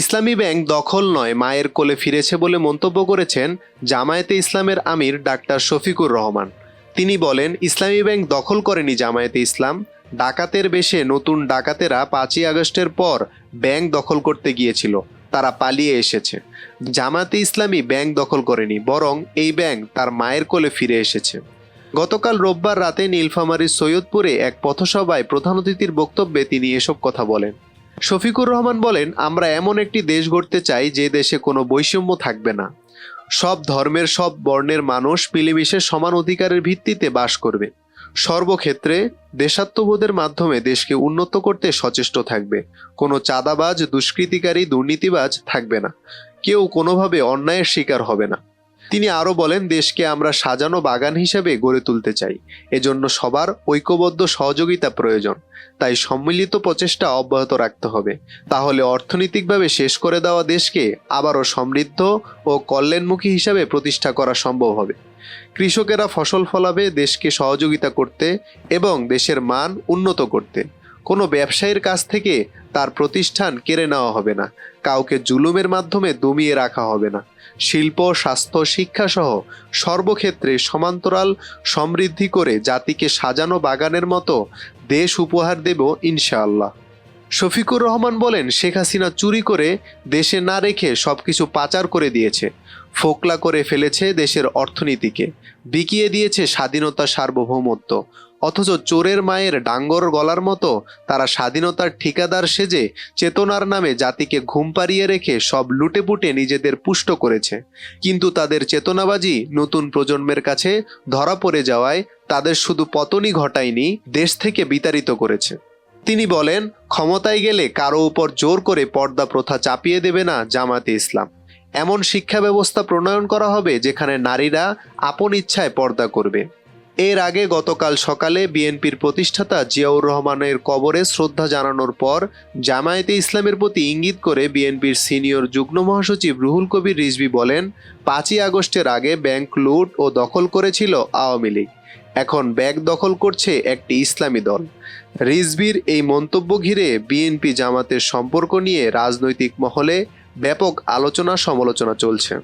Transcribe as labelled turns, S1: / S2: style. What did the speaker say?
S1: ইসলামী ব্যাংক দখল নয় মায়ের কোলে ফিরেছে বলে মন্তব্য করেছেন জামায়াতে ইসলামের আমির ডাক্তার শফিকুর রহমান তিনি বলেন ইসলামী ব্যাংক দখল করেনি জামায়াতে ইসলাম ডাকাতের বেশে নতুন ডাকাতেরা পাঁচই আগস্টের পর ব্যাংক দখল করতে গিয়েছিল তারা পালিয়ে এসেছে জামাতে ইসলামী ব্যাংক দখল করেনি বরং এই ব্যাংক তার মায়ের কোলে ফিরে এসেছে গতকাল রোববার রাতে নীলফামারীর সৈয়দপুরে এক পথসভায় প্রধান অতিথির বক্তব্যে তিনি এসব কথা বলেন শফিকুর রহমান বলেন আমরা এমন একটি দেশ গড়তে চাই যে দেশে কোনো বৈষম্য থাকবে না সব ধর্মের সব বর্ণের মানুষ মিলেমিশে সমান অধিকারের ভিত্তিতে বাস করবে সর্বক্ষেত্রে দেশাত্মবোধের মাধ্যমে দেশকে উন্নত করতে সচেষ্ট থাকবে কোনো চাঁদাবাজ দুষ্কৃতিকারী দুর্নীতিবাজ থাকবে না কেউ কোনোভাবে অন্যায়ের শিকার হবে না তিনি আরও বলেন দেশকে আমরা সাজানো বাগান হিসেবে গড়ে তুলতে চাই এজন্য সবার ঐক্যবদ্ধ সহযোগিতা প্রয়োজন তাই সম্মিলিত প্রচেষ্টা অব্যাহত রাখতে হবে তাহলে অর্থনৈতিকভাবে শেষ করে দেওয়া দেশকে আবারও সমৃদ্ধ ও কল্যাণমুখী হিসাবে প্রতিষ্ঠা করা সম্ভব হবে কৃষকেরা ফসল ফলাবে দেশকে সহযোগিতা করতে এবং দেশের মান উন্নত করতে কোনো ব্যবসায়ীর কাছ থেকে তার প্রতিষ্ঠান কেড়ে নেওয়া হবে না কাউকে জুলুমের মাধ্যমে দমিয়ে রাখা হবে না শিল্প স্বাস্থ্য শিক্ষা সহ সর্বক্ষেত্রে সমান্তরাল সমৃদ্ধি করে জাতিকে সাজানো বাগানের মতো দেশ উপহার দেব ইনশাআল্লাহ শফিকুর রহমান বলেন শেখ হাসিনা চুরি করে দেশে না রেখে সব কিছু পাচার করে দিয়েছে ফোকলা করে ফেলেছে দেশের অর্থনীতিকে বিকিয়ে দিয়েছে স্বাধীনতা সার্বভৌমত্ব অথচ চোরের মায়ের ডাঙ্গর গলার মতো তারা স্বাধীনতার ঠিকাদার সেজে চেতনার নামে জাতিকে ঘুম পাড়িয়ে রেখে সব লুটেপুটে নিজেদের পুষ্ট করেছে কিন্তু তাদের চেতনাবাজি নতুন প্রজন্মের কাছে ধরা পড়ে যাওয়ায় তাদের শুধু পতনই ঘটায়নি দেশ থেকে বিতাড়িত করেছে তিনি বলেন ক্ষমতায় গেলে কারো উপর জোর করে পর্দা প্রথা চাপিয়ে দেবে না জামাতে ইসলাম এমন শিক্ষা ব্যবস্থা প্রণয়ন করা হবে যেখানে নারীরা আপন ইচ্ছায় পর্দা করবে এর আগে গতকাল সকালে বিএনপির প্রতিষ্ঠাতা জিয়াউর রহমানের কবরে শ্রদ্ধা জানানোর পর জামায়াতে ইসলামের প্রতি ইঙ্গিত করে বিএনপির সিনিয়র যুগ্ম মহাসচিব রুহুল কবির রিজবি বলেন পাঁচই আগস্টের আগে ব্যাংক লুট ও দখল করেছিল আওয়ামী লীগ এখন ব্যাগ দখল করছে একটি ইসলামী দল রিজবির এই মন্তব্য ঘিরে বিএনপি জামাতের সম্পর্ক নিয়ে রাজনৈতিক মহলে ব্যাপক আলোচনা সমালোচনা চলছে